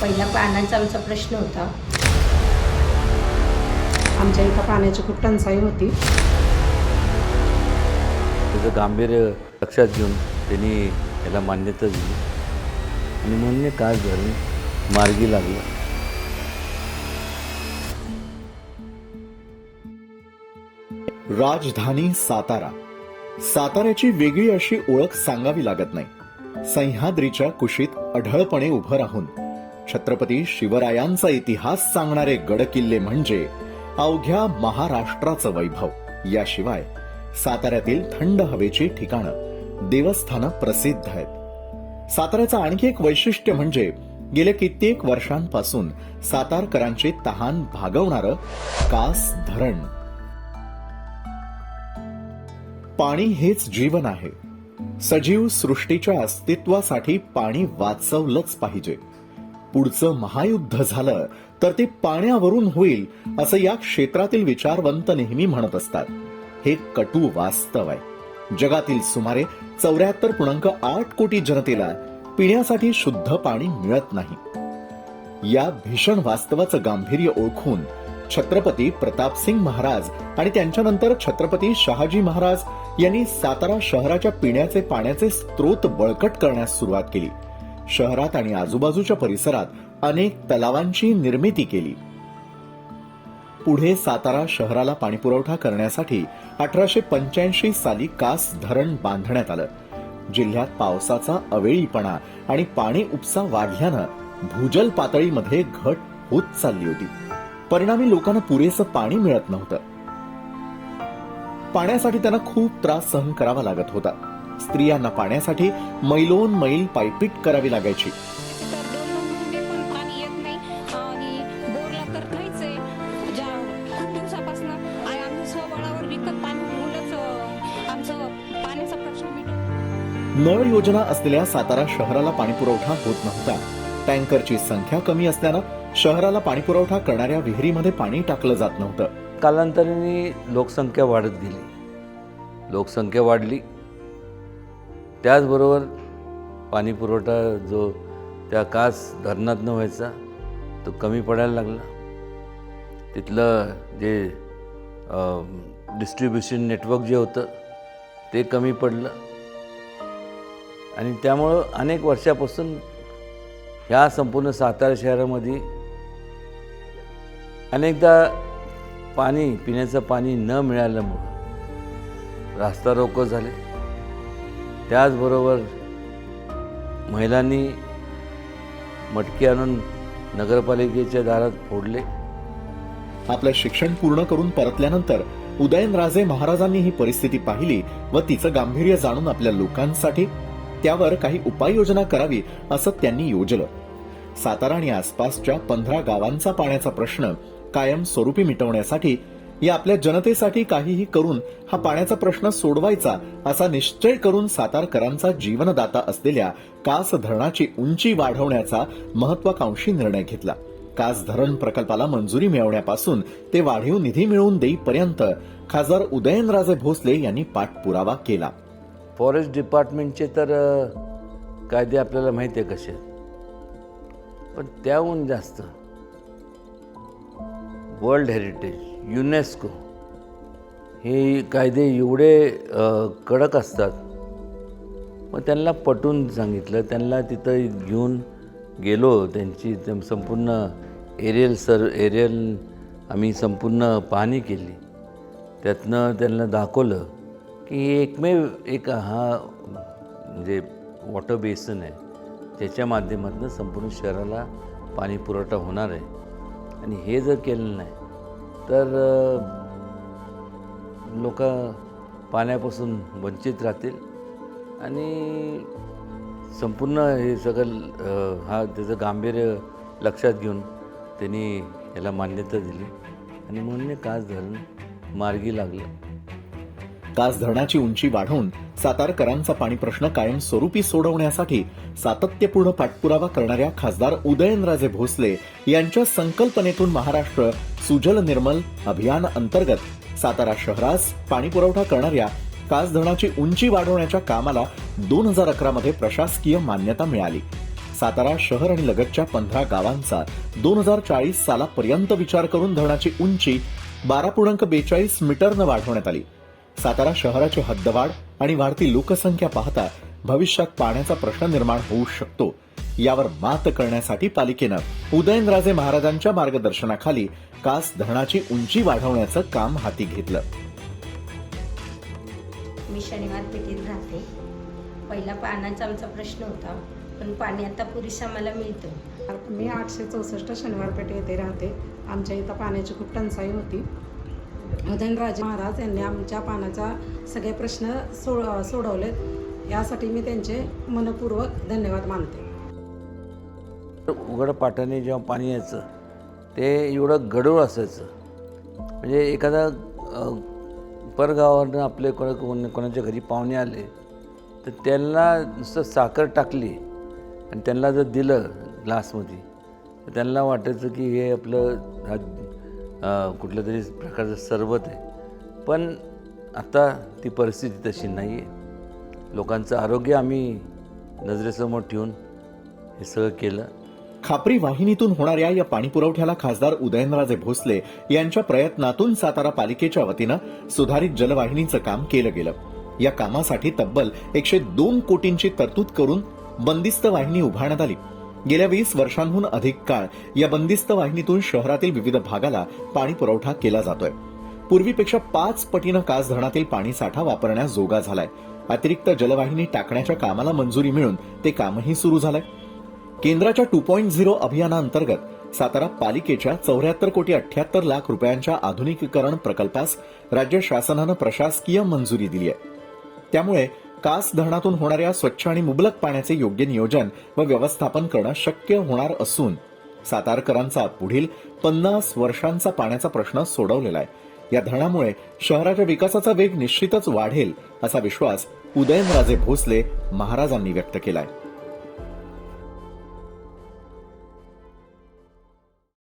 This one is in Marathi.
पहिला पाण्याचा आमचा प्रश्न होता. आमच्या इथं पाण्याची खूप टंचाई होती. त्याचं गांभीर्य लक्षात घेऊन त्यांनी याला मान्यता दिली. आणि म्हणून कास धरून मार्गी लागलं. राजधानी सातारा. साताऱ्याची वेगळी अशी ओळख सांगावी लागत नाही. सह्याद्रीच्या कुशीत अढळपणे उभं राहून. छत्रपती शिवरायांचा इतिहास सांगणारे गडकिल्ले म्हणजे अवघ्या महाराष्ट्राचं वैभव. याशिवाय साताऱ्यातील थंड हवेची ठिकाणं देवस्थानं प्रसिद्ध आहेत. साताऱ्याचं आणखी एक वैशिष्ट्य म्हणजे गेल्या कित्येक वर्षांपासून सातारकरांची तहान भागवणारं कास धरण. पाणी हेच जीवन आहे. सजीव सृष्टीच्या अस्तित्वासाठी पाणी वाचवलंच पाहिजे. पुढचं महायुद्ध झालं तर ते पाण्यावरून होईल असं या क्षेत्रातील विचारवंत नेहमी म्हणत असतात. हे कटू वास्तव आहे. जगातील सुमारे चौऱ्याहत्तर पूर्णांक आठ कोटी जनतेला पिण्यासाठी शुद्ध पाणी मिळत नाही. या भीषण वास्तवाचं गांभीर्य ओळखून छत्रपती प्रतापसिंग महाराज आणि त्यांच्यानंतर छत्रपती शहाजी महाराज यांनी सातारा शहराच्या पिण्याचे पाण्याचे स्रोत बळकट करण्यास सुरुवात केली. शहरात आणि आजूबाजूच्या परिसरात अनेक तलावांची निर्मिती केली. पुढे सातारा शहराला पाणीपुरवठा करण्यासाठी अठराशे पंच्याऐंशी साली कास धरण बांधण्यात आलं. जिल्ह्यात पावसाचा अवेळीपणा आणि पाणी उपसा वाढल्यानं भूजल पातळीमध्ये घट होत चालली होती. परिणामी लोकांना पुरेसं पाणी मिळत नव्हतं. पाण्यासाठी त्यांना खूप त्रास सहन करावा लागत होता. स्त्रियांना पाण्यासाठी मैलोन मैल पायपीट करावी लागायची. नळ योजना असलेल्या सातारा शहराला पाणीपुरवठा होत नव्हता. टँकरची संख्या कमी असल्यानं शहराला पाणीपुरवठा करणाऱ्या विहिरीमध्ये पाणी टाकलं जात नव्हतं. कालांतराने लोकसंख्या वाढत गेली. लोकसंख्या वाढली. त्याचबरोबर पाणी पुरवठा जो त्या कास धरणातनं व्हायचा तो कमी पडायला लागला. तिथलं जे डिस्ट्रीब्युशन नेटवर्क जे होतं ते कमी पडलं. आणि त्यामुळं अनेक वर्षापासून ह्या संपूर्ण सातारा शहरामध्ये अनेकदा पाणी पिण्याचं पाणी न मिळाल्यामुळं रास्ता रोको झाले. त्याचबरोबर महिलांनी मटके आणून नगरपालिकेच्या दारात फोडले. आपलं शिक्षण पूर्ण करून परतल्यानंतर उदयनराजे महाराजांनी ही परिस्थिती पाहिली व तिचं गांभीर्य जाणून आपल्या लोकांसाठी त्यावर काही उपाययोजना करावी असं त्यांनी योजलं. सातारा आणि आसपासच्या पंधरा गावांचा पाण्याचा प्रश्न कायम स्वरूपी मिटवण्यासाठी या आपल्या जनतेसाठी काहीही करून हा पाण्याचा प्रश्न सोडवायचा असा निश्चय करून सातारकरांचा जीवनदाता असलेल्या कास धरणाची उंची वाढवण्याचा महत्वाकांक्षी निर्णय घेतला. कास धरण प्रकल्पाला मंजुरी मिळवण्यापासून ते वाढीव निधी मिळवून देईपर्यंत खासदार उदयनराजे भोसले यांनी पाठपुरावा केला. फॉरेस्ट डिपार्टमेंटचे तर कायदे आपल्याला माहिती आहे कसे पण त्याहून जास्त वर्ल्ड हेरिटेज युनेस्को. हे कायदे एवढे कडक असतात. मग त्यांना पटून सांगितलं. त्यांना तिथं घेऊन गेलो. त्यांची ते संपूर्ण एरियल सर एरियल आम्ही संपूर्ण पाहणी केली. त्यातनं त्यांना दाखवलं की एकमेव एक हा म्हणजे वॉटर बेसन आहे त्याच्या माध्यमातून संपूर्ण शहराला पाणी पुरवठा होणार आहे. आणि हे जर केलं नाही तर लोक पाण्यापासून वंचित राहतील आणि संपूर्ण हे सगळं हा त्याचं गांभीर्य लक्षात घेऊन त्यांनी याला मान्यता दिली. आणि म्हणून कास धरण मार्गी लागलं. कास धरणाची उंची वाढवून सातारकरांचा पाणी प्रश्न कायमस्वरूपी सोडवण्यासाठी सातत्यपूर्ण पाठपुरावा करणाऱ्या खासदार उदयनराजे भोसले यांच्या संकल्पनेतून महाराष्ट्र सुजल निर्मल अभियान अंतर्गत सातारा शहरास पाणी पुरवठा करणाऱ्या कास धरणाची उंची वाढवण्याच्या कामाला दोन हजार अकरा मध्ये प्रशासकीय मान्यता मिळाली. सातारा शहर आणि लगतच्या पंधरा गावांचा दोन हजार चाळीस सालापर्यंत विचार करून धरणाची उंची बारा पूर्णांक बेचाळीस मीटरनं वाढवण्यात आली. सातारा शहराची हद्दवाढ आणि वाढती लोकसंख्या पाहता भविष्यात पाण्याचा प्रश्न निर्माण होऊ शकतो. यावर मात करण्यासाठी पालिकेनं उदयनराजे महाराजांच्या मार्गदर्शनाखाली कास धरणाची उंची वाढवण्याचं काम हाती घेतलं. मी शनिवार पेठेत राहते. पहिला पाण्याचा आमचा प्रश्न होता पण पाणी आता पुरेसं आम्हाला मिळतं मी आठशे चौसष्ट शनिवार पेठ येथे राहते. आमच्या इथं पाण्याची खूप टंचाई होती. उदयनराजे महाराज यांनी आमच्या पाण्याचा सगळे प्रश्न सो सोडवलेत. यासाठी मी त्यांचे मनपूर्वक धन्यवाद मानते. उघड पाटाने जेव्हा पाणी यायचं ते एवढं गडूळ असायचं. म्हणजे एखादा परगावावरनं आपले कोणा कोण कोणाच्या घरी पाहुणे आले तर त्यांना नुसतं साखर टाकली आणि त्यांना जर दिलं ग्लासमध्ये तर त्यांना वाटायचं की हे आपलं हा अ, तरी प्रकारचं सरबत आहे. पण आता ती परिस्थिती तशी नाही आहे. लोकांचं आरोग्य आम्ही नजरेसमोर ठेवून हे सगळं केलं. खापरी वाहिनीतून होणाऱ्या या पाणीपुरवठ्याला खासदार उदयनराजे भोसले यांच्या प्रयत्नातून सातारा पालिकेच्या वतीनं सुधारित जलवाहिनीचं काम केलं गेलं. या कामासाठी तब्बल एकशे दोन कोटींची तरतूद करून बंदिस्त वाहिनी उभारण्यात आली. गेल्या वीस वर्षांहून अधिक काळ या बंदिस्त वाहिनीतून शहरातील विविध भागाला पाणी पुरवठा केला जातोय. पूर्वीपेक्षा पाच पटीनं कास धरणातील पाणी साठा वापरण्यास जोगा झालाय. अतिरिक्त जलवाहिनी टाकण्याच्या कामाला मंजुरी मिळून ते कामही सुरू झालंय. केंद्राच्या टू पॉईंट झिरो अभियानांतर्गत सातारा पालिकेच्या चौऱ्याहत्तर कोटी अठ्याहत्तर लाख रुपयांच्या आधुनिकीकरण प्रकल्पास राज्य शासनानं प्रशासकीय मंजुरी दिली आहे. त्यामुळे कास धरणातून होणाऱ्या स्वच्छ आणि मुबलक पाण्याचे योग्य नियोजन व व्यवस्थापन करणं शक्य होणार असून सातारकरांचा पुढील पन्नास वर्षांचा पाण्याचा प्रश्न सोडवलेला आहे. या धरणामुळे शहराच्या विकासाचा वेग निश्चितच वाढेल असा विश्वास उदयनराजे भोसले महाराजांनी व्यक्त केलाय.